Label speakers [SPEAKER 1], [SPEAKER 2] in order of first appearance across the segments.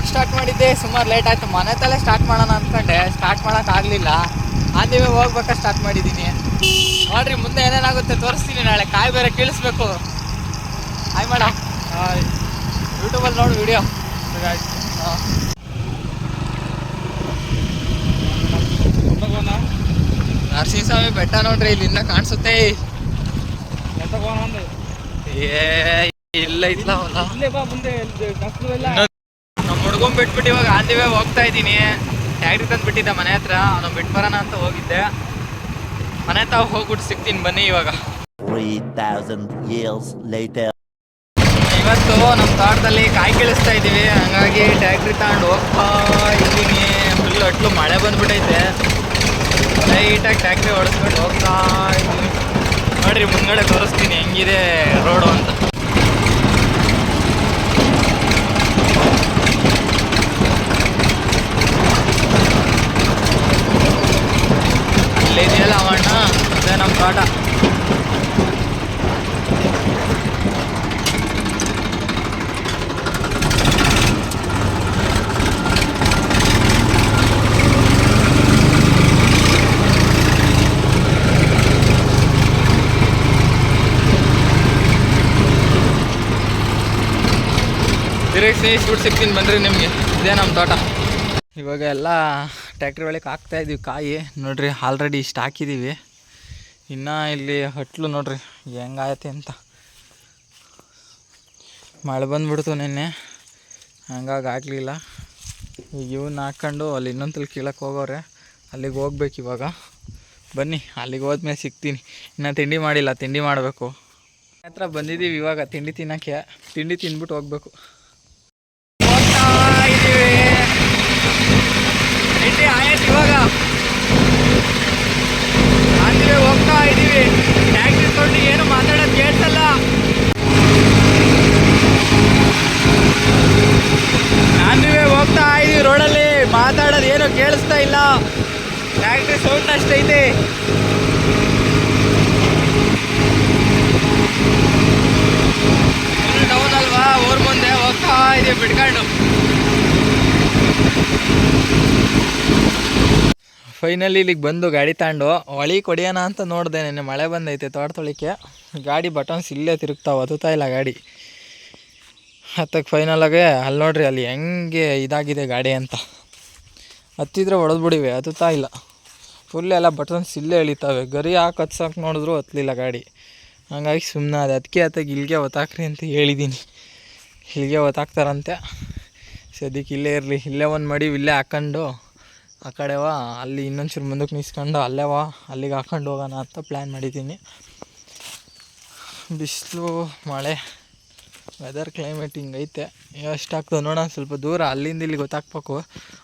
[SPEAKER 1] Blog start ಮಾಡಿದ್ದೆ. ಸುಮಾರು late ಆಯ್ತು. ಮನೆ ತಲೆ ಸ್ಟಾರ್ಟ್ ಮಾಡೋಣ ಅನ್ಕೊಂಡೆ. ಸ್ಟಾರ್ಟ್ ಮಾಡಕ್ ಆಗ್ಲಿಲ್ಲ. ಆಂದಿವೆ ಹೋಗ್ಬೇಕಾ ಸ್ಟಾರ್ಟ್ ಮಾಡಿದ್ದೀನಿ. ನೋಡ್ರಿ ಮುಂದೆ ಏನೇನಾಗುತ್ತೆ ತೋರಿಸ್ತೀನಿ ನಾಳೆ. ಕಾಯಿ ಬೇರೆ ಕೀಳಿಸ್ಬೇಕು. ಹಾಯ್ ಮಾಡ ಯೂಟ್ಯೂಬಲ್ಲಿ ನೋಡು ವಿಡಿಯೋ ನರಸಿಂಹಸ್ವಾಮಿ ಬೆಟ್ಟ ನೋಡ್ರಿ ಇಲ್ಲಿಂದ ಕಾಣಿಸುತ್ತೆ. ಏ ಇಲ್ಲ ಇಲ್ಲ ಅಲ್ಲ ಬಿಟ್ಬಿಟ್ಟು ಇವಾಗ ಆನ್ ಇವಾಗ ವೇ ಹೋಗ್ತಾ ಇದ್ದೀನಿ. ಟ್ಯಾಕ್ಟ್ರಿ ತಂದು ಬಿಟ್ಟಿದ್ದೆ ಮನೆ ಹತ್ರ ಅವ್ನು ಬಿಟ್ಟು ಬರೋಣ ಅಂತ ಹೋಗಿದ್ದೆ. ಮನೆ ಹತ್ರ ಹೋಗ್ಬಿಟ್ಟು ಸಿಗ್ತೀನಿ ಬನ್ನಿ ಇವಾಗ.
[SPEAKER 2] 3,000 years later.
[SPEAKER 1] ಇವತ್ತು ನಮ್ಮ ತೋಟದಲ್ಲಿ ಕಾಯಿ ಕೇಳಿಸ್ತಾ ಇದ್ದೀವಿ. ಹಂಗಾಗಿ ಟ್ಯಾಕ್ಟ್ರಿ ತಗೊಂಡು ಹೋಗ್ತಾ ಇದ್ದೀನಿ. ಫುಲ್ ಅಟ್ಲು ಮಳೆ ಬಂದ್ಬಿಟ್ಟೈತೆ ಲೈಟಾಗಿ ಟ್ಯಾಕ್ಟ್ರಿ ಓಡಿಸ್ಕೊಂಡು ಹೋಗ್ತಾ ಇದ್ದೀನಿ ನೋಡ್ರಿ ಮುಂದ್ಗಡೆ ತೋರಿಸ್ತೀನಿ ಹೆಂಗಿದೆ ರೋಡು ಅಂತ. ಅಲ್ಲಿದೆಯಲ್ಲ ಅವಣ್ಣ ಅದೇ ನಮ್ಮ ಕಾಟ. ತಿರುಗಿಸಿ ಶೂಟ್ ಸಿಗ್ತೀನಿ ಬನ್ರಿ ನಿಮಗೆ. ಇದೇ ನಮ್ಮ ತೋಟ. ಇವಾಗ ಎಲ್ಲ ಟ್ಯಾಕ್ಟ್ರಿ ಒಳಗೆ ಹಾಕ್ತಾ ಇದೀವಿ ಕಾಯಿ. ನೋಡಿರಿ ಆಲ್ರೆಡಿ ಇಷ್ಟು ಹಾಕಿದ್ದೀವಿ ಇನ್ನೂ ಇಲ್ಲಿ ಹಟ್ಲು ನೋಡ್ರಿ, ಹೆಂಗಾಯತೆ ಅಂತ. ಮಳೆ ಬಂದ್ಬಿಡ್ತು ನಿನ್ನೆ. ಹಂಗಾಗಿ ಆಗಲಿಲ್ಲ. ಈಗ ಇವನ್ನ ಹಾಕ್ಕೊಂಡು ಅಲ್ಲಿ ಇನ್ನೊಂದು ಕೀಳಕ್ಕೆ ಹೋಗೋರೆ ಅಲ್ಲಿಗೆ ಹೋಗ್ಬೇಕು ಇವಾಗ. ಬನ್ನಿ, ಅಲ್ಲಿಗೆ ಹೋದ್ಮೇಲೆ ಸಿಗ್ತೀನಿ. ಇನ್ನು ತಿಂಡಿ ಮಾಡಿಲ್ಲ, ತಿಂಡಿ ಮಾಡಬೇಕು. ಹತ್ರ ಬಂದಿದ್ದೀವಿ ಇವಾಗ, ತಿಂಡಿ ತಿನ್ನೋಕ್ಕೆ. ತಿಂಡಿ ತಿಂದ್ಬಿಟ್ಟು ಹೋಗ್ಬೇಕು. ತಿಂಡಿ ಆಯ್ತು ಇವಾಗ. ಆಂದಿವೆ ಹೋಗ್ತಾ ಇದ್ದೀವಿ ಟ್ಯಾಕ್ಸಿ ಸೌಂಡ್ ಏನು ಮಾತಾಡೋದು ಕೇಳ್ಸಲ್ಲ. ಆಂದಿವೆ ಹೋಗ್ತಾ ಇದೀವಿ ರೋಡಲ್ಲಿ. ಮಾತಾಡೋದು ಏನು ಕೇಳಿಸ್ತಾ ಇಲ್ಲ. ಟ್ಯಾಕ್ಟ್ರಿ ಸೌಂಡ್ ಅಷ್ಟೈತೆ ಡೌನ್ ಅಲ್ವಾ ಊರ್ ಮುಂದೆ ಹೋಗ್ತಾ ಇದೀವಿ ಬಿಡ್ಕೊಂಡು ಫೈನಲಿ ಇಲ್ಲಿಗೆ ಬಂದು ಗಾಡಿ ತಗೊಂಡು, ಹೊಳಿ ಕೊಡಿಯೋಣ ಅಂತ ನೋಡಿದೆ, ನೆನ್ನೆ ಮಳೆ ಬಂದೈತೆ ತೋಟ ತೊಳಿಕೆ ಗಾಡಿ ಬಟನ್ಸ್ ಇಲ್ಲೇ ತಿರುಗ್ತಾವೆ, ಹತ್ತುತ್ತಾ ಇಲ್ಲ ಗಾಡಿ. ಹತ್ತಕ್ಕೆ ಫೈನಲಾಗೆ ಅಲ್ಲಿ ನೋಡ್ರಿ, ಅಲ್ಲಿ ಹೆಂಗೆ ಇದಾಗಿದೆ ಗಾಡಿ ಅಂತ. ಹತ್ತಿದ್ರೆ ಹೊಡೆದ್ಬಿಡಿವೆ ಹತ್ತುತ್ತಾ ಇಲ್ಲ. ಫುಲ್ ಎಲ್ಲ ಬಟನ್ಸ್ ಇಲ್ಲೇ ಎಳಿತಾವೆ. ಗರಿ ಹಾಕಿ ಹತ್ಸಕ್ಕೆ ನೋಡಿದ್ರು ಹತ್ತಲಿಲ್ಲ ಗಾಡಿ. ಹಂಗಾಗಿ ಸುಮ್ಮನೆ ಅದು ಅದಕ್ಕೆ ಆತಾಗ ಇಲ್ಲಿಗೆ ಒತ್ತಾಕ್ರಿ ಅಂತ ಹೇಳಿದ್ದೀನಿ ಇಲ್ಲಿಗೆ ಒತ್ತಾಕ್ತಾರಂತೆ ಸದ್ಯಕ್ಕೆ ಇಲ್ಲೇ ಇರಲಿ. ಇಲ್ಲೇ ಒಂದು ಮಡಿ ಇಲ್ಲೇ ಹಾಕ್ಕೊಂಡು ಆ ಕಡೆವ ಅಲ್ಲಿ ಇನ್ನೊಂಚೂರು ಮುಂದಕ್ಕೆ ನಿಲ್ಸ್ಕೊಂಡು ಅಲ್ಲೇವ ಅಲ್ಲಿಗೆ ಹಾಕೊಂಡು ಹೋಗೋಣ ಅಂತ ಪ್ಲ್ಯಾನ್ ಮಾಡಿದ್ದೀನಿ. ಬಿಸಿಲು, ಮಳೆ ವೆದರ್ ಕ್ಲೈಮೇಟ್ ಹಿಂಗೈತೆ. ಎಷ್ಟಾಗ್ತದೆ ನೋಡೋಣ, ಸ್ವಲ್ಪ ದೂರ, ಅಲ್ಲಿಂದ ಇಲ್ಲಿ ಗೊತ್ತಾಗ್ಬೇಕು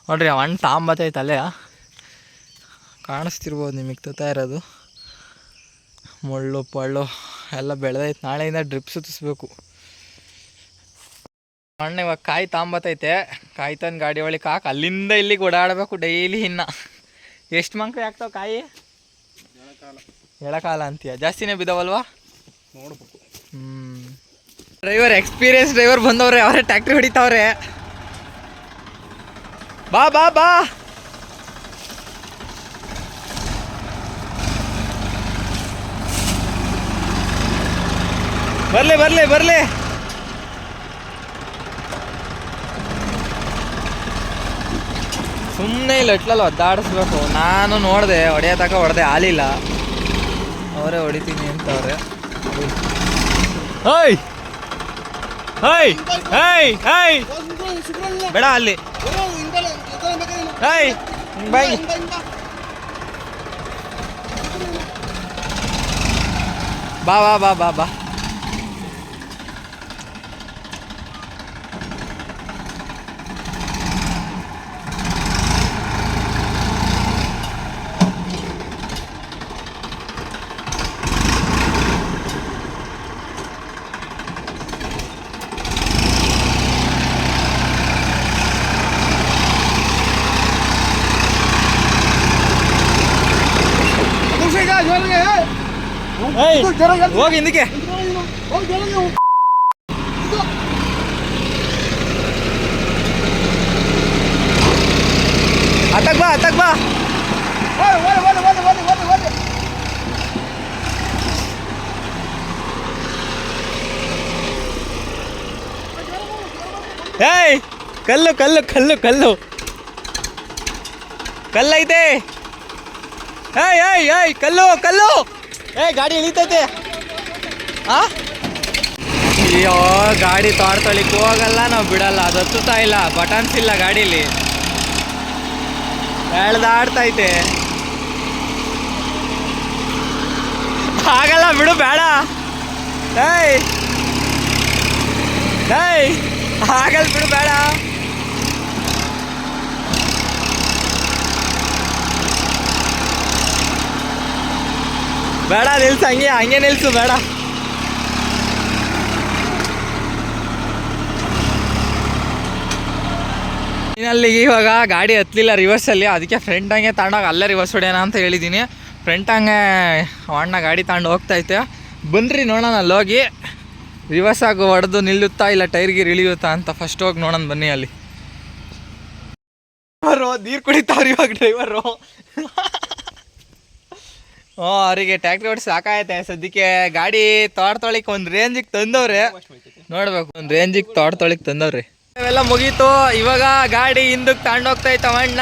[SPEAKER 1] ನೋಡ್ರಿ ಅವ್ ತಾಂಬತ್ತೈತೆ ಅಲ್ಲೇ ಕಾಣಿಸ್ತಿರ್ಬೋದು ನಿಮಗೆ ತತ್ತಾ ಇರೋದು. ಮುಳ್ಳು, ಪಳ್ಳು, ಎಲ್ಲ ಬೆಳೆದೈತೆ. ನಾಳೆಯಿಂದ ಡ್ರಿಪ್ ಸುತ್ತಿಸ್ಬೇಕು. ಅಣ್ಣ ಇವಾಗ ಕಾಯಿ ತಾಂಬತ್ತೈತೆ ಕಾಯಿ ತಂದು ಗಾಡಿ ಒಳಗೆ ಹಾಕಿ, ಅಲ್ಲಿಂದ ಇಲ್ಲಿಗೆ ಓಡಾಡಬೇಕು ಡೈಲಿ ಇನ್ನ. ಎಷ್ಟು ಮಂಕ್ರಿ ಆಗ್ತಾವೆ ಕಾಯಿ? ಎಳಕಾಲ ಅಂತೀಯ. ಜಾಸ್ತಿನೇ ಬಿದ್ದಾವಲ್ವಾ?
[SPEAKER 3] ನೋಡ್ಬೇಕು
[SPEAKER 1] ಹ್ಞೂ ಡ್ರೈವರ್ ಎಕ್ಸ್ಪೀರಿಯನ್ಸ್ ಡ್ರೈವರ್ ಬಂದವ್ರೆ, ಅವರೇ ಟ್ಯಾಕ್ಟ್ರಿ ಹೊಡಿತಾವ್ರೆ. ಬಾ ಬಾ ಬಾ. ಬರ್ಲಿ ಬರ್ಲಿ ಬರ್ಲಿ. ಸುಮ್ಮನೆ ಇಲ್ಲ ಇಟ್ಲಲ್ಲ ಒದ್ದಾಡಿಸ್ಬೇಕು. ನಾನು ನೋಡಿದೆ ಹೊಡೆಯೋ ತಕ ಹೊಡೆದೆ ಆಲಿಲ್ಲ ಅವರೇ ಹೊಡಿತೀನಿ ಅಂತವ್ರೆ. ಹೇಯ್ ಹೇಯ್ ಹೇಯ್ ಹೇಯ್ ಬೇಡ ಅಲ್ಲಿ. ಹೇಯ್ ಬೈ ಬಾ ಬಾ ಬಾ ಬಾ ಬಾ. ಹೋಗಿ ಹಿಂದಕ್ಕೆ. ಅಟಕ್ ಬಾ ಅಟಕ್ ಬಾ. ಏಯ್ ಕಲ್ಲು ಕಲ್ಲು ಕಲ್ಲು ಕಲ್ಲು. ಕಲ್ಲೈತೆ. ಏಯ್ ಏಯ್ ಏಯ್ ಕಲ್ಲು ಕಲ್ಲು. ಏಯ್ ಗಾಡಿ ಇಳಿತೈತೆ ಆ? ಅಯ್ಯೋ, ಗಾಡಿ ತೋಡ್ತಳಿಕ್ ಹೋಗಲ್ಲ, ನಾವು ಬಿಡಲ್ಲ. ಅದು ಹತ್ತುತ್ತಾ ಇಲ್ಲ. ಬಟನ್ಸ್ ಇಲ್ಲ ಗಾಡೀಲಿ. ಬೆಳ್ದಾಡ್ತೈತೆ ಆಗಲ್ಲ ಬಿಡು, ಬೇಡ. ಏಯ್. ಏಯ್. ಆಗಲ್ಲ ಬಿಡು, ಬೇಡ. ಬೇಡ, ನಿಲ್ಸು, ಹಂಗೆ ಹಂಗೆ ನಿಲ್ಸು, ಬೇಡ. ಅಲ್ಲಿಗೆ ಇವಾಗ ಗಾಡಿ ಹತ್ತಲಿಲ್ಲ ರಿವರ್ಸಲ್ಲಿ ಅದಕ್ಕೆ ಫ್ರಂಟ್ ಹಂಗೆ ತಗೊಂಡೋಗಿ ಅಲ್ಲೇ ರಿವರ್ಸ್ ಹೊಡ್ಯೋಣ ಅಂತ ಹೇಳಿದ್ದೀನಿ ಫ್ರಂಟ್ ಹಂಗೆ ಅಣ್ಣ ಗಾಡಿ ತಗೊಂಡು ಹೋಗ್ತೈತೆ ಬನ್ರಿ ನೋಡೋಣ ಅಲ್ಲಿ ಹೋಗಿ ರಿವರ್ಸ್ ಆಗಿ ಹೊಡೆದು ನಿಲ್ಲುತ್ತಾ ಇಲ್ಲ ಟೈರ್ಗೆ ಇಳಿಯುತ್ತಾ ಅಂತ ಫಸ್ಟ್ ಹೋಗಿ ನೋಡೋಣ ಬನ್ನಿ ಅಲ್ಲಿ. ಡ್ರೈವರು ನೀರು ಕುಡಿತಾವ್ರಿ ಇವಾಗ ಡ್ರೈವರು ಹ್ಞೂ ಅವರಿಗೆ ಟ್ಯಾಕ್ಟ್ರಿ ಓಡಿಸಿ ಸಾಕಾಯ್ತೆ ಸದ್ಯಕ್ಕೆ ಗಾಡಿ ತೋಟ ತೊಳಿಕ್ ಒಂದು ರೇಂಜಿಗೆ ತಂದವ್ರೆ. ನೋಡ್ಬೇಕು, ಒಂದು ರೇಂಜಿಗೆ ತೋಟ ತೊಳಿಕ್ ತಂದವ್ರಿ. ಎಲ್ಲ ಮುಗೀತು. ಇವಾಗ ಗಾಡಿ ಹಿಂದಕ್ಕೆ ತಗೊಂಡೋಗ್ತೈತೆ ಅಣ್ಣ.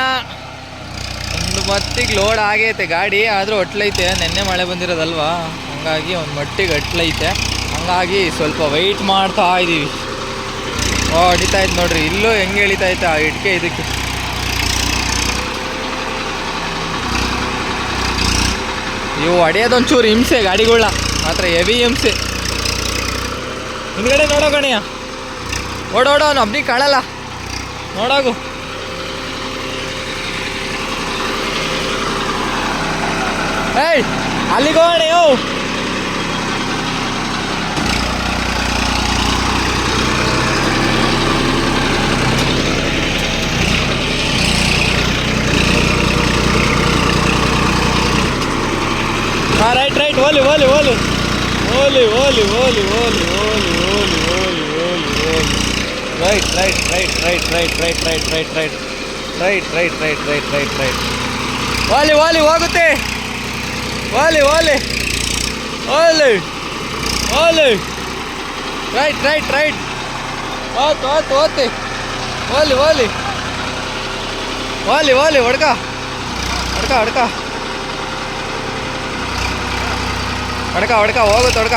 [SPEAKER 1] ಒಂದು ಮಟ್ಟಿಗೆ ಲೋಡ್ ಆಗೈತೆ ಗಾಡಿ. ಆದರೂ ಹೊಟ್ಲೈತೆ ನೆನ್ನೆ ಮಳೆ ಬಂದಿರೋದಲ್ವಾ? ಹಂಗಾಗಿ ಒಂದು ಮಟ್ಟಿಗೆ ಅಟ್ಲೈತೆ. ಹಂಗಾಗಿ ಸ್ವಲ್ಪ ವೈಟ್ ಮಾಡ್ತಾ ಇದ್ದೀವಿ ಓ ಹೊಡಿತಾಯ್ತು ನೋಡ್ರಿ. ಇಲ್ಲೂ ಹೆಂಗೆ ಎಳಿತೈತೆ ಆ ಇಟ್ಕೆ ಇದಕ್ಕೆ. ಇವು ಹೊಡೆಯೋದೊಂಚೂರು ಹಿಂಸೆ ಗಾಡಿಗಳ ಮಾತ್ರ ಹೆವಿ ಹಿಂಸೆ. ಹಿಂದ್ಗಡೆ ನೋಡೋ ಗಣಿಯ. ಓಡೋಡೋ ಅವ್ನು ಒಬ್ಬನಿಗೆ ಕಾಣಲ್ಲ. ನೋಡೋಗು. ಏಯ್, ಅಲ್ಲಿಗೆ ಯೋ ರೈಟ್ ರೈಟ್ ಓಲಿ ಓಲಿ ಓಲಿ ಓಲಿ ಓಲಿ ಓಲಿ ಓಲಿ ಓಲಿ ಓಲಿ ಓಲಿ ಓಲಿ ಓಲಿ right right right right right right right right right right right right right right right ಓಲಿ ಓಲಿ ಹೋಗುತ್ತೆ ಓಲಿ ಓಲಿ ಓಲಿ ಓಲಿ ರೈಟ್ ರೈಟ್ ರೈಟ್ ಓತ್ ಓತ್ ಓತಿ ಓಲಿ ಓಲಿ ಓಲಿ ಓಲಿ ಹೊಡ್ಕ ಹೊಡ್ಕ ಹೊಡ್ಕ ಹೊಡ್ಕ ಹೊಡ್ಕ, ಹೋಗು ಹೊಡ್ಕ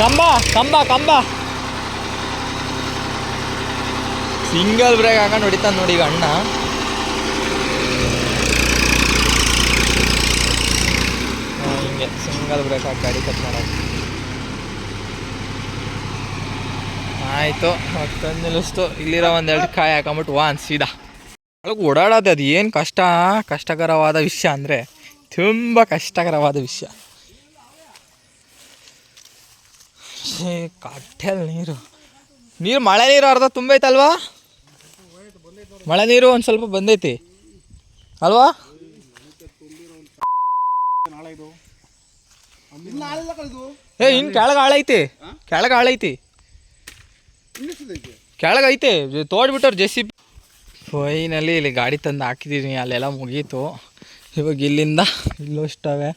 [SPEAKER 1] ಕಂಬ ಕಂಬ ಕಂಬ. ಸಿಂಗಲ್ ಬ್ರೇಕ್ ಹಾಕೊಂಡು ಹೊಡಿತಾನೆ ನೋಡಿ ಈಗ ಅಣ್ಣ. ಹಿಂಗೆ ಸಿಂಗಲ್ ಬ್ರೇಕ್ ಹಾಕಿ ಗಾಡಿ ಕಟ್ ಮಾಡೋದು ಆಯಿತು, ಮತ್ತೊಂದು ನಿಲ್ಲಿಸ್ತು ಇಲ್ಲಿರೋ ಒಂದೆರಡು ಕಾಯಿ ಹಾಕೊಂಬಿಟ್ಟು ವಾನ್ ಸೀದಾ. ಒಳಗೆ ಓಡಾಡೋದು ಅದು ಏನು ಕಷ್ಟ, ಕಷ್ಟಕರವಾದ ವಿಷಯ ಅಂದರೆ ತುಂಬ ಕಷ್ಟಕರವಾದ ವಿಷಯ. ಕಟ್ಟೆಲ್ ನೀರು. ನೀರು, ಮಳೆ ನೀರು ಅರ್ಧ ತುಂಬೈತಲ್ವಾ? ಮಳೆ ನೀರು ಒಂದು ಸ್ವಲ್ಪ ಬಂದೈತಿ. ಅಲ್ವಾ? ಏ ಇನ್ನು ಕೆಳಗೆ ಹಾಳೈತಿ. ಕೆಳಗೆ ಆಳೈತಿ ಕೆಳಗೈತೆ ತೋಡ್ಬಿಟ್ಟವ್ರು ಜೆ ಸಿ ಫೈನಲ್ಲಿ ಇಲ್ಲಿ ಗಾಡಿ ತಂದು ಹಾಕಿದ್ದೀನಿ ಅಲ್ಲೆಲ್ಲ ಮುಗೀತು. ಇವಾಗ ಇಲ್ಲಿಂದ ಇಲ್ಲೂ ಅಷ್ಟವೆ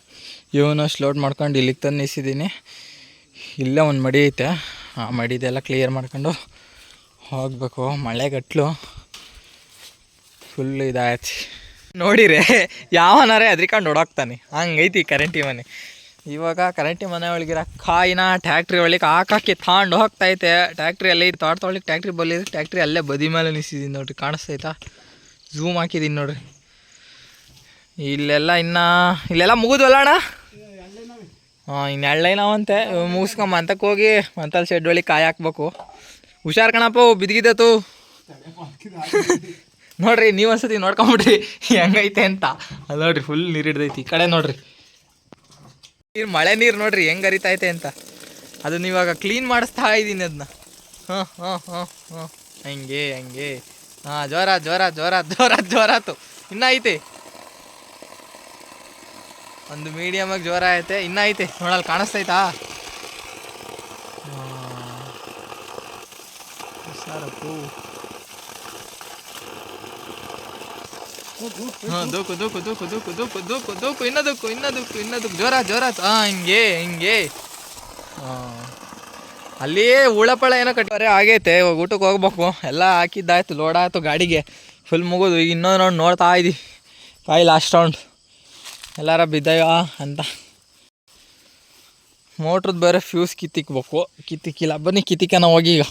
[SPEAKER 1] ಇವನು ಸ್ಲೋಟ್ ಮಾಡ್ಕೊಂಡು ಇಲ್ಲಿಗೆ ತಂದು ನಿಲ್ಸಿದ್ದೀನಿ ಇಲ್ಲೇ ಒಂದು ಮಡಿ ಐತೆ. ಆ ಮಡಿದೆಲ್ಲ ಕ್ಲಿಯರ್ ಮಾಡ್ಕೊಂಡು ಹೋಗಬೇಕು. ಮಳೆಗಟ್ಲು ಫುಲ್ ಇದಾಯ್ತು. ನೋಡಿರೆ, ಯಾವನಾರೇ ಅದ್ರಿಕೊಂಡು ಓಡಾಕ್ತಾನೆ. ಹಂಗೈತಿ ಕರೆಂಟ್ ಮನೆ ಇವಾಗ ಕರೆಂಟ್ ಮನೆ ಒಳಗಿರ ಕಾಯಿನ ಟ್ಯಾಕ್ಟ್ರಿ ಒಳಗೆ ಹಾಕಾಕಿ ಹೋಗ್ತಾ ಹೋಗ್ತೈತೆ. ಟ್ಯಾಕ್ಟ್ರಿ ಅಲ್ಲೇ ತೋಟ ತೊಳಿಗೆ ಟ್ಯಾಕ್ಟ್ರಿ ಬಲ್ಲಿ ಟ್ಯಾಕ್ಟ್ರಿ ಅಲ್ಲೇ ಬದಿ ಮೇಲೆ ನಿಲ್ಸಿದ್ದೀನಿ ನೋಡ್ರಿ, ಕಾಣಿಸ್ತೈತಾ? ಝೂಮ್ ಹಾಕಿದೀನಿ ನೋಡ್ರಿ. ಇಲ್ಲೆಲ್ಲ ಇನ್ನ, ಇಲ್ಲೆಲ್ಲ ಮುಗಿದ್ವಲ್ಲ ಅಣ್ಣ? ಹಾಂ ಇನ್ನು ಎಳ್ಳೈನವಂತೆ ಮುಗಿಸ್ಕೊಂಬ ಅಂತಕ್ಕೆ ಹೋಗಿ ಮಂತಲ್ಲಿ ಶೆಡ್ ಒಳಗೆ ಕಾಯಿ ಹಾಕ್ಬೇಕು. ಹುಷಾರ್ ಕಣಪ್ಪ ಬಿದ್ಗಿದ್ದತು ನೋಡ್ರಿ, ನೀವು ಒಂದ್ಸತಿ ನೋಡ್ಕೊಂಬಿಡ್ರಿ. ಹೆಂಗೈತೆ ಅಂತ. ಅಲ್ಲ ನೋಡ್ರಿ ಫುಲ್ ನೀರಿಡ್ದೈತಿ. ಈ ಕಡೆ ನೋಡ್ರಿ. ನೀರು ಮಳೆ ನೀರು ನೋಡ್ರಿ ಹೆಂಗೆ ಹರಿತೈತೆ ಅಂತ. ಅದನ್ನ ಇವಾಗ ಕ್ಲೀನ್ ಮಾಡಿಸ್ತಾ ಇದ್ದೀನಿ ಅದನ್ನ ಹಾ ಹಾ, ಹಾಂ ಹಂಗೆ ಹಂಗೆ. ಹಾಂ ಜ್ವರ ಜ್ವರ ಜ್ವರ ಜ್ವರ ಜ್ವರಾತು ಇನ್ನ ಐತೆ. ಒಂದು ಮೀಡಿಯಮಾಗಿ ಜ್ವರ ಐತೆ ಇನ್ನ ಐತೆ. ನೋಡಲ್ಲಿ ಕಾಣಿಸ್ತೈತಾ ಹುಷಾರಪ್ಪು ಹಾಂ, ದೂಕು ದೂಕು ದೂಕು ದೂಕು ದೂಕು ದೂಕು ದೂಕು ಇನ್ನ ದೂಕು ಇನ್ನ ಜೋರ ಜೋರ ಹಾಂ ಹಿಂಗೆ ಹಿಂಗೆ. ಅಲ್ಲಿ ಉಳಪಳ ಏನೋ ಕಟ್ಟಾರೆ ಆಗೈತೆ, ಇವಾಗ ಊಟಕ್ಕೆ ಹೋಗ್ಬೇಕು. ಎಲ್ಲ ಹಾಕಿದ್ದಾಯ್ತು ಲೋಡ್ ಆಯ್ತು ಗಾಡಿಗೆ. ಫುಲ್ ಮುಗೋದು. ಈಗ ಇನ್ನೊಂದು ರೌಂಡ್ ನೋಡ್ತಾ ಇದ್ದಿ. ಫೈ ಲಾಸ್ಟ್ ರೌಂಡ್ ಎಲ್ಲಾರ ಬಿದ್ದಯ್ಯ ಅಂತ. ಮೋಟ್ರದ್ದು ಬೇರೆ ಫ್ಯೂಸ್ ಕಿತ್ತಿಕ್ಬೇಕು. ಕಿತ್ತಿಕ್ಕಿಲ್ಲ. ಬನ್ನಿ ಕಿತ್ತಿಕನ ಹೋಗಿ ಈಗ.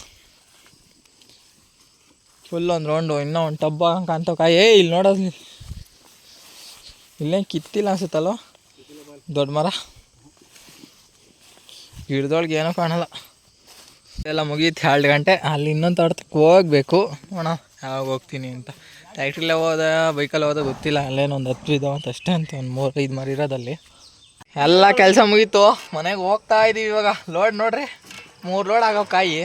[SPEAKER 1] ಫುಲ್ ಒಂದು ರೌಂಡು ಇನ್ನೂ ಒಂದು ಟಬ್ಬ ಕಾಣ್ತಾವ ಕಾಯಿ ಏ ಇಲ್ಲಿ ನೋಡೋದು ಇಲ್ಲೇ ಕಿತ್ತಿಲ್ಲ ಅನ್ಸುತ್ತಲ್ವ ದೊಡ್ಡ ಮರ. ಗಿಡದೊಳಗೆ ಏನೂ ಕಾಣಲ್ಲ. ಎಲ್ಲ ಮುಗೀತು ಎರಡು ಗಂಟೆ. ಅಲ್ಲಿ ಇನ್ನೊಂದು ತೋಟಕ್ಕೆ ಹೋಗ್ಬೇಕು. ನೋಡೋಣ, ಯಾವಾಗ ಹೋಗ್ತೀನಿ ಅಂತ. ಟ್ಯಾಕ್ಟ್ರಿಲೇ ಹೋದ ಬೈಕಲ್ಲಿ ಹೋದ ಗೊತ್ತಿಲ್ಲ. ಅಲ್ಲೇನೋ ಒಂದು ಹತ್ತು ಇದಾವಂತ ಅಂತ ಅಷ್ಟೇ ಅಂತ ಒಂದು ಮೂರು, ಐದು ಮರ ಇರೋದಲ್ಲಿ. ಎಲ್ಲ ಕೆಲಸ ಮುಗೀತು. ಮನೆಗೆ ಹೋಗ್ತಾ ಇದ್ದೀವಿ ಇವಾಗ. ಲೋಡ್ ನೋಡ್ರಿ. ಮೂರು ಲೋಡ್ ಆಗೋ ಕಾಯಿ.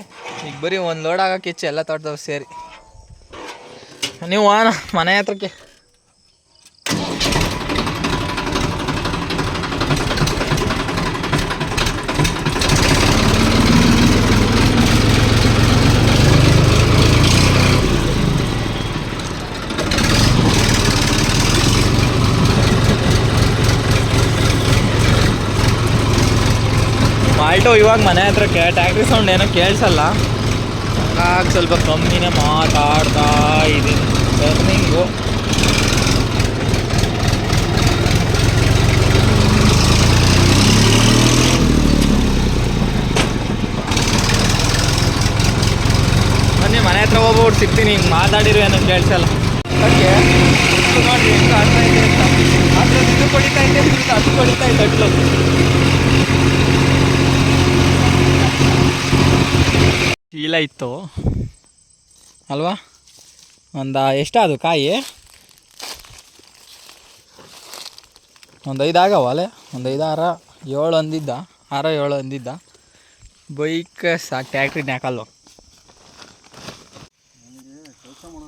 [SPEAKER 1] ಈಗ ಬರೀ ಒಂದು ಲೋಡ್ ಆಗೋಕೆ ಹೆಚ್ಚು ಎಲ್ಲ ತೋಟದವ್ರು ಸೇರಿ. ನೀವು ಆನ ಮನೆ ಹತ್ರಕ್ಕೆ. ಆಲ್ಟೋ ಇವಾಗ ಮನೆ ಹತ್ರ ಕೇ ಟ್ಯಾಕ್ಟ್ರಿ ಸೌಂಡ್ ಏನೋ ಕೇಳಿಸಲ್ಲ. ಹಾಗಾಗಿ ಸ್ವಲ್ಪ ಕಮ್ಮಿನೇ ಮಾತಾಡ್ತಾ ಇದ್ದೀನಿ ಟರ್ನಿಂಗು ಬನ್ನಿ, ಮನೆ ಹತ್ರ ಹೋಗ್ಬಿಟ್ಟು ಸಿಗ್ತೀನಿ. ಹಿಂಗೆ ಮಾತಾಡಿರೋ ಏನೋ ಕೇಳಿಸಲ್ಲ. ಓಕೆ. ನೋಡಿ ಹೆಂಗೆ ಆಡ್ತಾ ಅದ್ರಲ್ಲಿ ಇದು ಕೊಡಿತಾ ಇದ್ದೆ ಅದು ಕೊಡಿತಾ ಇದೆ ಚೀಲ ಇತ್ತು ಅಲ್ವಾ ಒಂದು ಅದು ಕಾಯಿ ಒಂದು ಐದು ಆಗವ ಅಲೆ ಒಂದು ಐದು ಆರ ಏಳು ಅಂದಿದ್ದ ಆರ ಏಳು ಅಂದಿದ್ದ ಬೈಕ್ ಸಾಕು ಟ್ಯಾಕ್ಟ್ರಿನ ಹಾಕಲ್ವ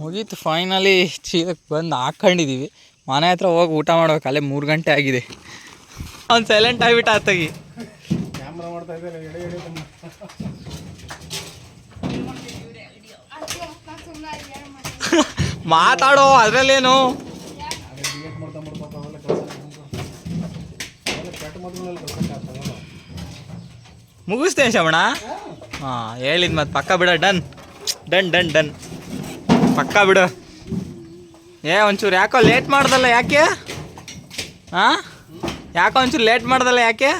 [SPEAKER 1] ಮುಗೀತು ಫೈನಲಿ ಚೀಲಕ್ಕೆ ಬಂದು ಹಾಕ್ಕೊಂಡಿದ್ದೀವಿ ಮನೆ ಹತ್ರ ಹೋಗಿ ಊಟ ಮಾಡ್ಬೇಕು ಅಲ್ಲೇ ಮೂರು ಗಂಟೆ ಆಗಿದೆ ಒಂದು ಸೈಲೆಂಟ್ ಆಗಿಬಿಟ್ಟ ಆತಾಗಿ ಮಾತಾಡೋ ಅದರಲ್ಲೇನು? ಮುಗಿಸ್ತೇನೆ ಶಮಣ ಹಾಂ ಹೇಳಿದ್ ಮತ್ತೆ ಪಕ್ಕ ಬಿಡ ಡನ್. Done done done. ಪಕ್ಕ ಬಿಡು. ಏ ಒಂಚೂರು ಯಾಕೋ ಲೇಟ್ ಮಾಡ್ದಲ್ಲ ಯಾಕೆ? ಹಾಂ ಯಾಕೋ ಒಂಚೂರು ಲೇಟ್ ಮಾಡ್ದಲ್ಲ ಯಾಕೆ?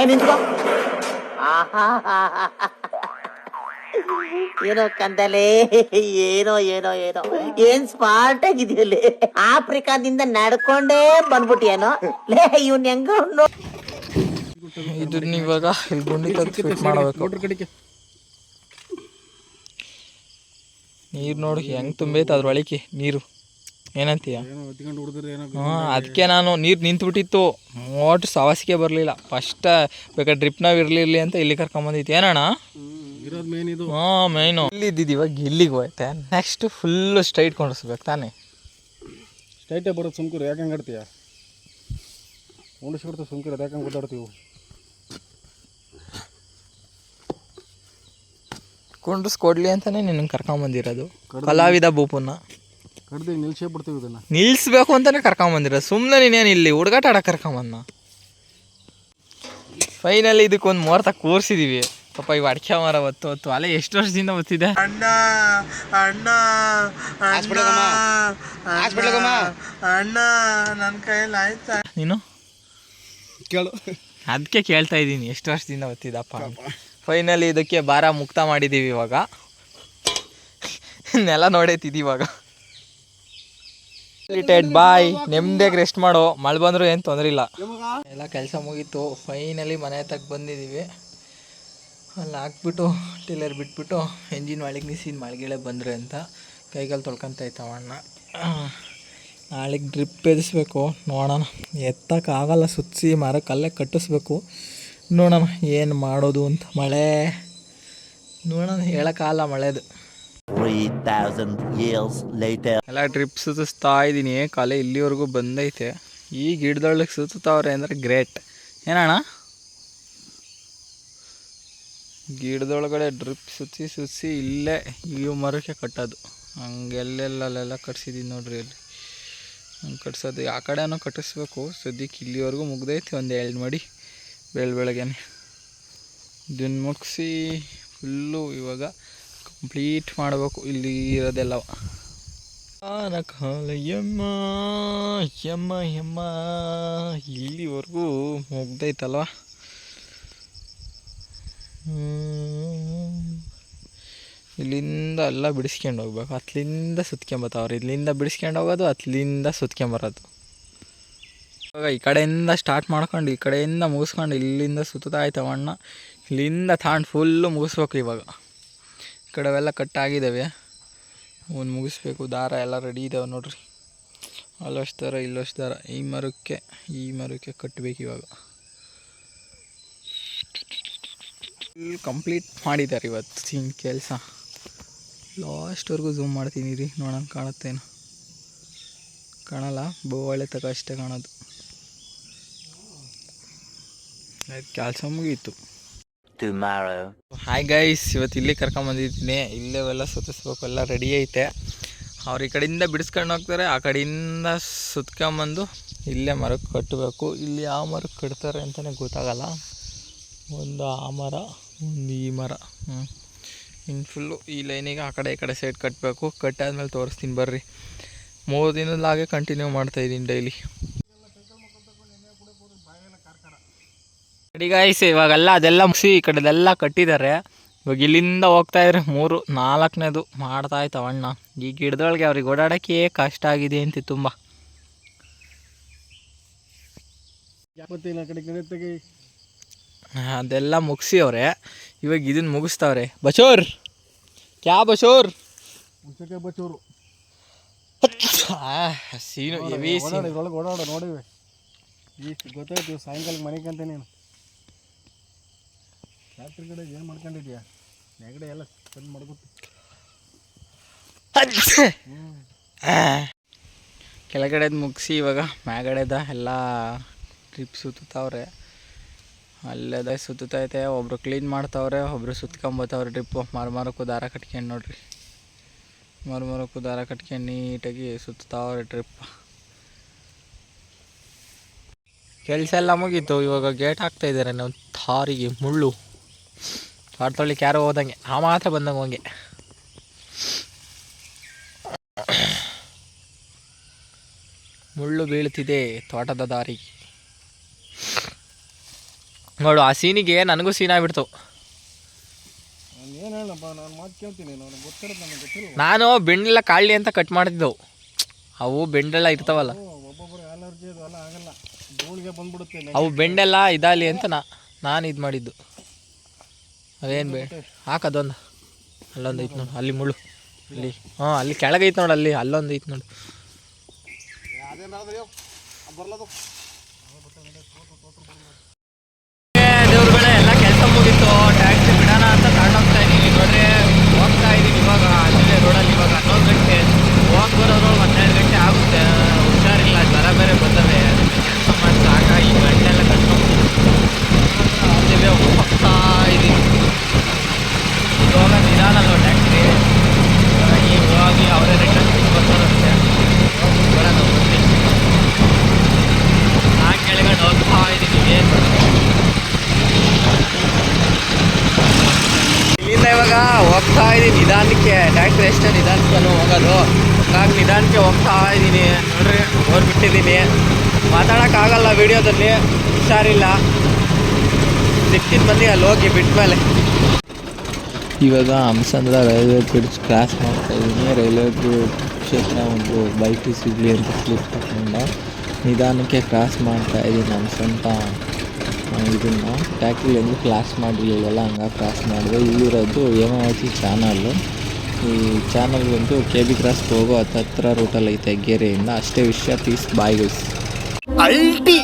[SPEAKER 2] ಏ ನಿಂತ್ಕೋ. ಏನೋ ಕಂದಲೆ ಏನೋ ಏನೋ ಏನೋ. ಏನ್ ಸ್ಮಾರ್ಟ್ ಆಗಿದೆಯಲ್ಲಿ ಆಫ್ರಿಕಾದಿಂದ ನಡ್ಕೊಂಡೇ ಬಂದ್ಬಿಟ್ಟಿಯೇನೋ? ಲೇ ಇವನ್ ಹೆಂಗ
[SPEAKER 1] ಇದನ್ನ ಇವಾಗ ಇಲ್ಲಿ ಗುಂಡಿ ತೆಗ್ದು ಫಿಟ್ ಮಾಡಬೇಕು. ನೀರು ನೋಡಿ ಹೆಂಗ್ ತುಂಬೈತೆ ಅದ್ರೊಳಗೆ ನೀರು. ಏನಂತೀಯ? ಅದಕ್ಕೆ ನಾನು ನೀರು ನಿಂತ್ಬಿಟ್ಟಿತ್ತು. ಮೋಟ್ ಸವಾಸಿಗೆ ಬರಲಿಲ್ಲ. ಫಸ್ಟ್ ಬೇಕಾದ್ರೆ ಡ್ರಿಪ್ನಾಗ ಇರಲಿರಲಿ ಅಂತ ಇಲ್ಲಿ ಕರ್ಕೊಂಬಂದಿತ್ತು ಏನಣ್ಣ? ಹಾಂ ಮೈನು ಇಲ್ಲಿ ಇದ್ದಿದ್ದು ಇವಾಗ ಇಲ್ಲಿಗೆ ಹೋಯ್ತೆ. ನೆಕ್ಸ್ಟ್ ಫುಲ್ಲು ಸ್ಟ್ರೈಟ್ ಕೊಂಡಿಸ್ಬೇಕು ತಾನೇ?
[SPEAKER 3] ಸ್ಟ್ರೈಟೇ ಬರೋದು ಸುಮ್ಕಿರು. ಯಾಕೆ ಹಂಗೆ ಆಡ್ತೀಯ? ಉಳಿಸ್ಬಿಡ್ತು ಸುಮ್ಕಿರು. ಅದು ಯಾಕೆ ಗೊತ್ತಾಡ್ತೀವಿ
[SPEAKER 1] ಕುಂಡ್ರಿಸ್ಕೊಡ್ಲಿ ಅಂತಾನೆ ನಿನ್ನ ಕರ್ಕೊಂಬಂದಿರೋದು ಕಲಾವಿದ ಭೂಪನ್ನ.
[SPEAKER 3] ಕಡ್ದು ನಿಲ್ಸೇ ಬಿಡ್ತೀವಿ ಇದನ್ನ.
[SPEAKER 1] ನಿಲ್ಲಿಸ್ಬೇಕು ಅಂತಾನೆ ಕರ್ಕೊಂಬಂದಿರ ಸುಮ್ಮನೆ ನೀನೇನು ಇಲ್ಲಿ ಹುಡುಗಾಟ ಆಡಕ್ಕೆ ಕರ್ಕೊಂಬಂದ ಫೈನಲಿ ಇದಕ್ಕೊಂದು ಮುಹೂರ್ತ ಕೂರಿಸಿದೀವಿ. ಪಾಪ ಇವು ಅಡಿಕೆ ಮರ ಒತ್ತು ಹೊತ್ತು. ಅಲ್ಲ ಎಷ್ಟು ವರ್ಷದಿಂದ ಒತ್ತಿದೆ ಅಣ್ಣ ಅಣ್ಣ ಅಣ್ಣ ನನ್ನ ಕೈಯಲ್ಲಿ ಆಯ್ತಾ? ನೀನು?
[SPEAKER 3] ಕೇಳು.
[SPEAKER 1] ಅದಕ್ಕೆ ಕೇಳ್ತಾ ಇದ್ದೀನಿ. ಎಷ್ಟು ವರ್ಷದಿಂದ ಒತ್ತಿದಪ್ಪ ಫೈನಲಿ ಇದಕ್ಕೆ ಭಾರ ಮುಕ್ತ ಮಾಡಿದ್ದೀವಿ ಇವಾಗ. ನೆಲ ನೋಡೈತಿದ್ದು ಇವಾಗ ಬಾಯ್ ನೆಮ್ಮದಿಯಾಗಿ ರೆಸ್ಟ್ ಮಾಡೋ. ಮಳೆ ಬಂದರೂ ಏನು ತೊಂದರೆ ಇಲ್ಲ. ಎಲ್ಲ ಕೆಲಸ ಮುಗೀತು. ಫೈನಲಿ ಮನೆ ತಕ್ಕ ಬಂದಿದ್ದೀವಿ ಅಲ್ಲಿ ಹಾಕ್ಬಿಟ್ಟು, ಟೇಲರ್ ಬಿಟ್ಬಿಟ್ಟು ಎಂಜಿನ್ ಒಳಗೆ ನಿಸಿದ ಮಳೆಗಿಳೆ ಬಂದ್ರೆ ಅಂತ ಕೈಗಾಲು ತೊಳ್ಕೊಂತ ಇತ್ತವ ಅಣ್ಣ ನಾಳೆಗೆ ಡ್ರಿಪ್ ಎದಿಸ್ಬೇಕು ನೋಡೋಣ. ಎತ್ತಕ್ಕಾಗಲ್ಲ ಸುತ್ತಿಸಿ ಅಲ್ಲೇ ಕಟ್ಟಿಸ್ಬೇಕು. ನೋಡೋಣ ಏನು ಮಾಡೋದು ಅಂತ. ಮಳೆ. ನೋಡೋಣ. ಹೇಳೋಕ್ಕಾಗಲ್ಲ ಮಳೆದು.
[SPEAKER 2] 3000 years later
[SPEAKER 1] ಎಲ್ಲ ಡ್ರಿಪ್ ಸುತ್ತಿಸ್ತಾ ಇದ್ದೀನಿ. ಕಾಲೇ ಇಲ್ಲಿವರೆಗೂ ಬಂದೈತೆ. ಈ ಗಿಡದೊಳಗೆ ಸುತ್ತವ್ರೆ ಅಂದರೆ ಗ್ರೇಟ್. ಏನಣ್ಣ? ಗಿಡದೊಳಗಡೆ ಡ್ರಿಪ್ ಸುತ್ತಿ ಸುತ್ತಿ ಇಲ್ಲೇ ಈ ಮರಕ್ಕೆ ಕಟ್ಟೋದು. ಹಂಗೆ ಅಲ್ಲೆಲ್ಲ ಕಟ್ಸಿದ್ದೀನಿ ನೋಡ್ರಿ ಅಲ್ಲಿ ಹಂಗೆ ಕಟ್ಸೋದು. ಆ ಕಡೆನೂ ಕಟ್ಟಿಸ್ಬೇಕು. ಸದ್ಯಕ್ಕೆ ಇಲ್ಲಿವರೆಗೂ ಮುಗ್ದೈತಿ ಒಂದು ಎರಡು ಮಡಿ ಬೆಳ ಬೆಳಗ್ಗೆನೆ ದಿನ ಮುಗಿಸಿ ಫುಲ್ಲು ಇವಾಗ ಕಂಪ್ಲೀಟ್ ಮಾಡಬೇಕು. ಇಲ್ಲಿ ಇರೋದೆಲ್ಲ. ಯಮ್ಮ ಯಮ್ಮ ಯಮ್ಮ. ಇಲ್ಲಿವರೆಗೂ ಮುಗ್ದೈತಲ್ವ. ಇಲ್ಲಿಂದ ಎಲ್ಲ ಬಿಡಿಸ್ಕೊಂಡು ಹೋಗ್ಬೇಕು. ಅತ್ಲಿಂದ ಸುತ್ಕೊಂಬತ್ತವ್ರು. ಇಲ್ಲಿಂದ ಬಿಡಿಸ್ಕೊಂಡು ಹೋಗೋದು ಅತ್ಲಿಂದ ಸುತ್ಕೊಂಬರೋದು. ಇವಾಗ ಈ ಕಡೆಯಿಂದ ಸ್ಟಾರ್ಟ್ ಮಾಡ್ಕೊಂಡು, ಈ ಕಡೆಯಿಂದ ಮುಗಿಸ್ಕೊಂಡು, ಇಲ್ಲಿಂದ ಸುತ್ತಾಯ್ತವಣ್ಣ ಇಲ್ಲಿಂದ ತಾಂಡ್ ಫುಲ್ಲು ಮುಗಿಸ್ಬೇಕು ಇವಾಗ. ಕಡೆ ಅವೆಲ್ಲ ಕಟ್ಟಾಗಿದ್ದಾವೆ. ಒಂದು ಮುಗಿಸ್ಬೇಕು. ದಾರ ಎಲ್ಲ ರೆಡಿ ಇದ್ದಾವೆ ನೋಡ್ರಿ. ಅಲ್ಲಷ್ಟು ದಾರ ಇಲ್ಲಷ್ಟು ದಾರ. ಈ ಮರಕ್ಕೆ ಈ ಮರಕ್ಕೆ ಕಟ್ಟಬೇಕು ಇವಾಗ. ಕಂಪ್ಲೀಟ್ ಮಾಡಿದ್ದಾರೆ ಇವತ್ತು ಸೀನ್ ಕೆಲಸ. ಲಾಸ್ಟ್ವರೆಗೂ ಝೂಮ್ ಮಾಡ್ತೀನಿ ರೀ. ನೋಡೋಣ ಕಾಣುತ್ತೇನು ಕಾಣಲ್ಲ. ಬೋವಳೆ ತಗ ಅಷ್ಟೇ ಕಾಣೋದು. ಕೆಲಸ ಮುಗೀತು.
[SPEAKER 2] Tomorrow.
[SPEAKER 1] ಹಾಯ್ ಗೈಸ್ ಇವತ್ತು ಇಲ್ಲಿ ಕರ್ಕೊಂಬಂದಿದ್ದೀನಿ ಇಲ್ಲೇವೆಲ್ಲ ಸುತ್ತಿಸ್ಬೇಕು, ಎಲ್ಲ ರೆಡಿ ಐತೆ. ಅವ್ರು ಈ ಕಡೆಯಿಂದ ಬಿಡಿಸ್ಕೊಂಡು ಹೋಗ್ತಾರೆ, ಆ ಕಡೆಯಿಂದ ಸುತ್ಕೊಂಬಂದು ಇಲ್ಲೇ ಮರಕ್ಕೆ ಕಟ್ಟಬೇಕು ಇಲ್ಲಿ ಯಾವ ಮರಕ್ಕೆ ಕಟ್ತಾರೆ ಅಂತಲೇ ಗೊತ್ತಾಗಲ್ಲ. ಒಂದು ಆ ಮರ, ಒಂದು ಈ ಮರ. ಹ್ಞೂ ಇನ್ನು ಫುಲ್ಲು ಈ ಲೈನಿಗೆ ಆ ಕಡೆ ಈ ಕಡೆ ಸೈಡ್ ಕಟ್ಟಬೇಕು ಕಟ್ಟಾದ್ಮೇಲೆ ತೋರಿಸ್ತೀನಿ ಬರ್ರಿ. ಮೂರು ದಿನದಾಗೆ ಕಂಟಿನ್ಯೂ ಮಾಡ್ತಾಯಿದ್ದೀನಿ ಡೈಲಿ ರೆಡಿ ಗಾಯ್ಸ್ ಇವಾಗೆಲ್ಲ ಅದೆಲ್ಲ ಮುಗಿಸಿ ಈ ಕಡೆದೆಲ್ಲ ಕಟ್ಟಿದ್ದಾರೆ. ಇವಾಗ ಇಲ್ಲಿಂದ ಹೋಗ್ತಾ ಇದ್ರೆ ಮೂರು, ನಾಲ್ಕನೇದು ಮಾಡ್ತಾ ಇದ್ದಾವ ಅಣ್ಣ ಈ ಗಿಡದೊಳಗೆ ಅವ್ರಿಗೆ ಓಡಾಡೋಕ್ಕೆ ಕಷ್ಟ ಆಗಿದೆ ಅಂತ ತುಂಬ. ಅದೆಲ್ಲ ಮುಗಿಸಿ ಅವ್ರೆ. ಇವಾಗ ಇದನ್ನ ಮುಗಿಸ್ತಾವ್ರೆ. ಬಚೋರ್! ಕ್ಯಾ
[SPEAKER 3] ಬಚೋರ್? ಬಚೋರು
[SPEAKER 1] ಸೀನು
[SPEAKER 3] ಎವಿ ನೋಡಿವೆ. ಈ ಗೊತ್ತಾಯ್ತು ಸಾಯಂಕಾಲ ಮನೆಗೆ ಅಂತ ನೀನು. ರಾತ್ರಿ ಕಡೆ ಏನು ಮಾಡ್ಕೊಂಡಿದ್ಯಾ? ನೆಗಡೆ ಎಲ್ಲ ಸ್ಪೆಂಡ್ ಮಾಡ್ಬೋದು
[SPEAKER 1] ಕೆಳಗಡೆದು ಮುಗಿಸಿ ಇವಾಗ ಮ್ಯಾಗಡೆದ ಎಲ್ಲ ಟ್ರಿಪ್ ಸುತ್ತವ್ರೆ ಅಲ್ಲೆದ ಸುತ್ತೈತೆ ಒಬ್ರು ಕ್ಲೀನ್ ಮಾಡ್ತಾವ್ರೆ, ಒಬ್ರು ಸುತ್ಕೊಂಬತ್ತವ್ರೆ ಟ್ರಿಪ್ಪು ಮರಮರಕ್ಕೂ ದಾರ ಕಟ್ಕೊಂಡು ನೋಡ್ರಿ. ಮರುಮರಕ್ಕೂ ದಾರ ಕಟ್ಕೊಂಡು ನೀಟಾಗಿ ಸುತ್ತಾವ್ರೆ ಟ್ರಿಪ್ ಕೆಲಸ ಎಲ್ಲ ಮುಗೀತು, ಇವಾಗ ಗೇಟ್ ಹಾಕ್ತಾ ಇದ್ದಾರೆ ನಾವು ಥಾರಿಗೆ ಮುಳ್ಳು. ತೊಳಿಕ್ಕೆ ಯಾರೋ ಹೋದಂಗೆ. ಆ ಮಾತ್ರ ಬಂದಂಗೆ ಹಂಗೆ. ಮುಳ್ಳು ಬೀಳ್ತಿದೆ ತೋಟದ ದಾರಿ ನೋಡು ಆ ಸೀನಿಗೆ ನನಗೂ ಸೀನ್ ಆಗ್ಬಿಡ್ತು.
[SPEAKER 3] ನಾನು
[SPEAKER 1] ಬೆಂಡೆಲ್ಲ ಕಾಳಿ ಅಂತ ಕಟ್ ಮಾಡ್ತಿದ್ದೆವು ಅವು ಬೆಂಡೆಲ್ಲ ಇರ್ತಾವಲ್ಲ. ಅವು ಬೆಂಡೆಲ್ಲ ಇದಾಲಿ ಅಂತ ನಾ ನಾನು ಇದು ಮಾಡಿದ್ದು. ಅದೇನು ಬೇ? ಹಾಕದೊಂದು. ಅಲ್ಲೊಂದು ಐತೆ ನೋಡು ಅಲ್ಲಿ ಮುಳ್ಳು. ಅಲ್ಲಿ. ಹಾಂ ಅಲ್ಲಿ ಕೆಳಗೆ ಐತೆ ನೋಡು ಅಲ್ಲಿ ಅಲ್ಲೊಂದು ಐತೆ ನೋಡು ದೇವ್ರುಗಳೇ ಎಲ್ಲ ಕೆಲಸ ಮುಗೀತು ಟ್ಯಾಕ್ಸಿ ಬಿಡೋಣ ಅಂತ ತಗೊಂಡೋಗ್ತಾ ಇದ್ದೀವಿ ನೋಡ್ರಿ ಹೋಗ್ತಾ ಇದ್ದೀವಿ ಇವಾಗ ಅಲ್ಲೇ ರೋಡಲ್ಲಿ ಇವಾಗ ಹನ್ನೊಂದು ಗಂಟೆ ಹೋಗಿ ಬರೋದು ಹನ್ನೆರಡು ಗಂಟೆ ಆಗುತ್ತೆ ಹುಷಾರಿಲ್ಲ ಜ್ವರ ಬೇರೆ ಬರ್ತವೆ ಕೆಲಸ ಮಾಡಿ ಸಾಕಾಗಿ ಗಂಟೆಲ್ಲ ಕಟ್ಕೊಂಡು ಅಲ್ಲೇ ಹೋಗ್ತಾ ಇದ್ದೀವಿ ಇವಾಗ ನಿಧಾನಲ್ವ ಟ್ಯಾಕ್ಸಿ ಹಾಗಾಗಿ ಹೋಗಿ ಅವರೇ ರಿಟರ್ನ್ ಬರ್ತಾರಂತೆ ಬರೋದು ಮುಂದೆ ಆ ಕೆಳಗಡೆ ಹೋಗ್ತಾ ಇದ್ದೀವಿ ಏನು ಮಾಡೋದು ಇಲ್ಲಿಂದ ಇವಾಗ ಹೋಗ್ತಾ ಇದ್ದೀನಿ ನಿಧಾನಕ್ಕೆ ಟ್ಯಾಕ್ಟ್ರಿ ಎಷ್ಟೇ ನಿಧಾನಕ್ಕೆ ಹೋಗೋದು ಹಂಗಾಗಿ ನಿಧಾನಕ್ಕೆ ಹೋಗ್ತಾ ಇದ್ದೀನಿ ನೋಡ್ರಿ ಹೋಗ್ಬಿಟ್ಟಿದ್ದೀನಿ ಮಾತಾಡೋಕ್ಕಾಗಲ್ಲ ವಿಡಿಯೋದಲ್ಲಿ ಹುಷಾರಿಲ್ಲ ಸಿಕ್ಕಿನ ಬಂದು ಅಲ್ಲಿ ಹೋಗಿ ಬಿಟ್ಮೇಲೆ. ಇವಾಗ ಹಂಸಂದ್ರ ರೈಲ್ವೆ ಬ್ರಿಡ್ಜ್ ಕ್ರಾಸ್ ಮಾಡ್ತಾ ಇದ್ದೀನಿ ರೈಲ್ವೆ ಬ್ರಿಡ್ಜ್ ಕ್ಷೇತ್ರ ಒಂದು ಬೈಕ್ ಸಿಗಲಿ ಅಂತ ಸ್ಲಿಪ್ ತಗೊಂಡು ನಿಧಾನಕ್ಕೆ ಕ್ರಾಸ್ ಮಾಡ್ತಾ ಇದ್ದೀನಿ ಹಂಸಂತ ಇದನ್ನು ಟ್ಯಾಕ್ಟ್ರಿ ಎಂದು ಕ್ಲಾಸ್ ಮಾಡಿರಲಿಲ್ಲ ಹಂಗಾಗಿ ಕ್ರಾಸ್ ಮಾಡಿದೆ. ಇಲ್ಲಿರೋದು ಹೇಮಾವತಿ ಚಾನಲ್ಲು ಈ ಚಾನಲ್ ಬಂದು ಕೆ ಬಿ ಕ್ರಾಸ್ಗೆ ಹೋಗೋ ಹತ್ತತ್ರ ರೂಟಲ್ಲಿ ಐತೆ ಗೆರೆಯಿಂದ. ಅಷ್ಟೇ ವಿಷಯ ತೀಸ್ ಬಾಯ್ಗೈಸ್
[SPEAKER 2] ಅಲ್ಟಿ.